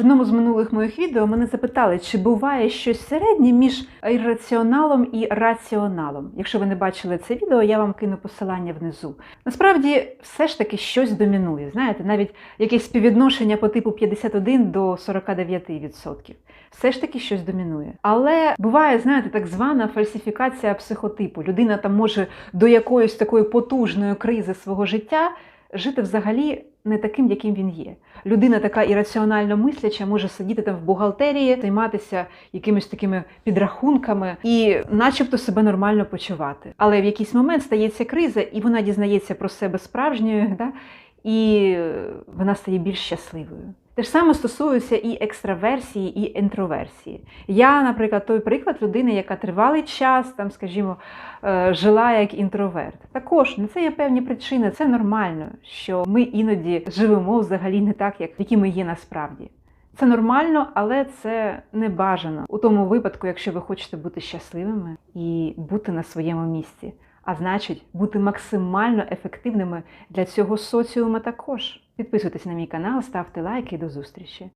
В одному з минулих моїх відео мене запитали, чи буває щось середнє між ірраціоналом і раціоналом. Якщо ви не бачили це відео, я вам кину посилання внизу. Насправді, все ж таки щось домінує. Знаєте, навіть якесь співвідношення по типу 51 до 49%. Все ж таки щось домінує. Але буває, знаєте, так звана фальсифікація психотипу. Людина там може до якоїсь такої потужної кризи свого життя жити взагалі не таким, яким він є. Людина така ірраціонально мисляча, може сидіти там в бухгалтерії, займатися якимись такими підрахунками і, начебто, себе нормально почувати. Але в якийсь момент стається криза, і вона дізнається про себе справжньою, да? і вона стає більш щасливою. Те ж саме стосується і екстраверсії, і інтроверсії. Я, наприклад, той приклад людини, яка тривалий час, там, скажімо, е, жила як інтроверт. Також на це є певні причини. Це нормально, що ми іноді живемо взагалі не так, як які ми є насправді. Це нормально, але це не бажано у тому випадку, якщо ви хочете бути щасливими і бути на своєму місці. А значить, бути максимально ефективними для цього соціума також. Підписуйтесь на мій канал, ставте лайки і до зустрічі.